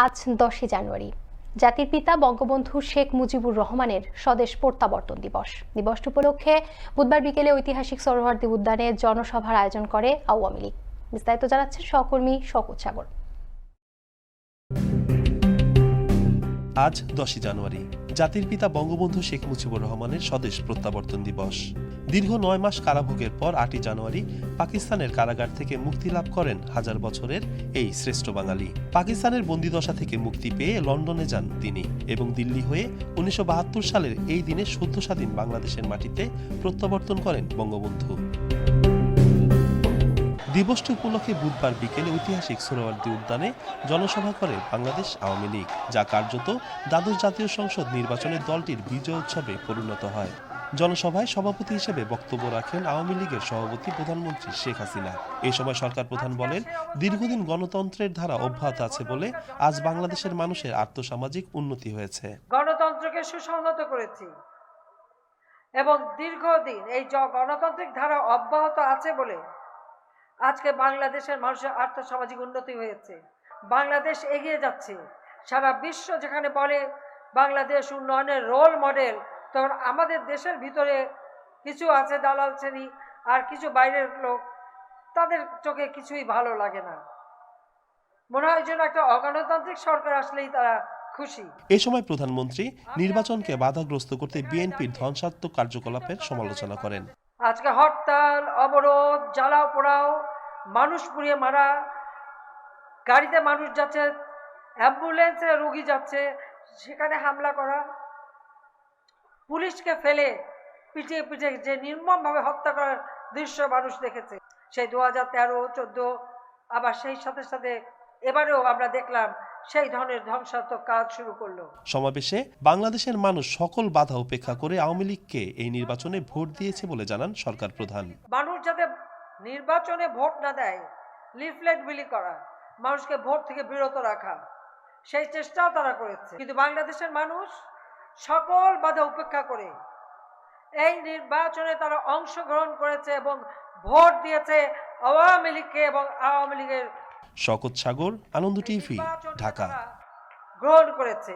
আজ দশই জানুয়ারি। জাতির পিতা বঙ্গবন্ধু শেখ মুজিবুর রহমানের স্বদেশ প্রত্যাবর্তন দিবস। দিবস উপলক্ষে বুধবার বিকেলে ঐতিহাসিক সরোয়ার্দী উদ্যানে জনসভার আয়োজন করে আওয়ামী লীগ। বিস্তারিত জানাচ্ছেন সহকর্মী শকুত সাগর। আজ দশই জানুয়ারি। জাতির পিতা বঙ্গবন্ধু শেখ মুজিবুর রহমানের স্বদেশ প্রত্যাবর্তন দিবস। দীর্ঘ নয় মাস কারাভোগের পর আটই জানুয়ারি পাকিস্তানের কারাগার থেকে মুক্তি লাভ করেন হাজার বছরের এই শ্রেষ্ঠ বাঙালি। পাকিস্তানের বন্দিদশা থেকে মুক্তি পেয়ে লন্ডনে যান তিনি এবং দিল্লি হয়ে উনিশশো বাহাত্তর সালের এই দিনে সদ্য স্বাধীন বাংলাদেশের মাটিতে প্রত্যাবর্তন করেন বঙ্গবন্ধু। দিবসটি উপলক্ষে বুধবার বিকেলে ঐতিহাসিক সোহরাওয়ার্দী উদ্যানে জনসভা করে বাংলাদেশ আওয়ামী লীগ, যা কার্যত দ্বাদশ জাতীয় সংসদ নির্বাচনে দলটির বিজয় উৎসবে পরিণত হয়। জনসভায় সভাপতি হিসেবে বক্তব্য রাখেন আওয়ামী লীগের সভাপতি প্রধানমন্ত্রী শেখ হাসিনা। এই সময় সরকার প্রধান বলেন, দীর্ঘদিন গণতন্ত্রের ধারা অব্যাহত আছে বলে আজ বাংলাদেশের মানুষের আর্থসামাজিক উন্নতি হয়েছে। গণতন্ত্রকে সুসংহত করেছি এবং দীর্ঘদিন এই গণতান্ত্রিক ধারা অব্যাহত আছে বলে আজকে বাংলাদেশের মানুষের আর্থসামাজিক উন্নতি হয়েছে। বাংলাদেশ এগিয়ে যাচ্ছে। সারা বিশ্ব যেখানে বলে বাংলাদেশ উন্নয়নের রোল মডেল তখন আমাদের দেশের ভিতরে কিছু আছে দালাল শ্রেণি আর কিছু বাইরের লোক তাদের চোখে কিছুই ভালো লাগে না। মনে হয় যেন একটা অগণতান্ত্রিক সরকার আসলেই তারা খুশি। এ সময় প্রধানমন্ত্রী নির্বাচনকে বাধাগ্রস্ত করতে বিএনপির ধ্বংসাত্মক কার্যকলাপের সমালোচনা করেন। আজকে হরতাল অবরোধ জ্বালাও পোড়াও মানুষ পুড়িয়ে মারা গাড়িতে মানুষ যাচ্ছে অ্যাম্বুলেন্সে রোগী যাচ্ছে সেখানে হামলা করা পুলিশকে ফেলে পিটিয়ে পিটিয়ে যে নির্মমভাবে হত্যা করার দৃশ্য মানুষ দেখেছে। সেই দু হাজার তেরো চোদ্দ আবার সেই সাথে সাথে এবারেও আমরা দেখলাম সেই ধরনের ধ্বংসাত্মক কাজ শুরু করল। সমাবেশে বাংলাদেশের মানুষ সকল বাধা উপেক্ষা করে আওয়ামী লীগকে এই নির্বাচনে ভোট দিয়েছে বলে জানান সরকার প্রধান। মানুষ যাতে নির্বাচনে ভোট না দেয় লিফলেট বিলি করা মানুষকে ভোট থেকে বিরত রাখা সেই চেষ্টাও তারা করেছে। কিন্তু বাংলাদেশের মানুষ সকল বাধা উপেক্ষা করে এই নির্বাচনে তারা অংশগ্রহণ করেছে এবং ভোট দিয়েছে আওয়ামী লীগকে এবং আওয়ামী লীগের শকত সাগর আনন্দ টিভি ঢাকা। গ্রহণ করেছে।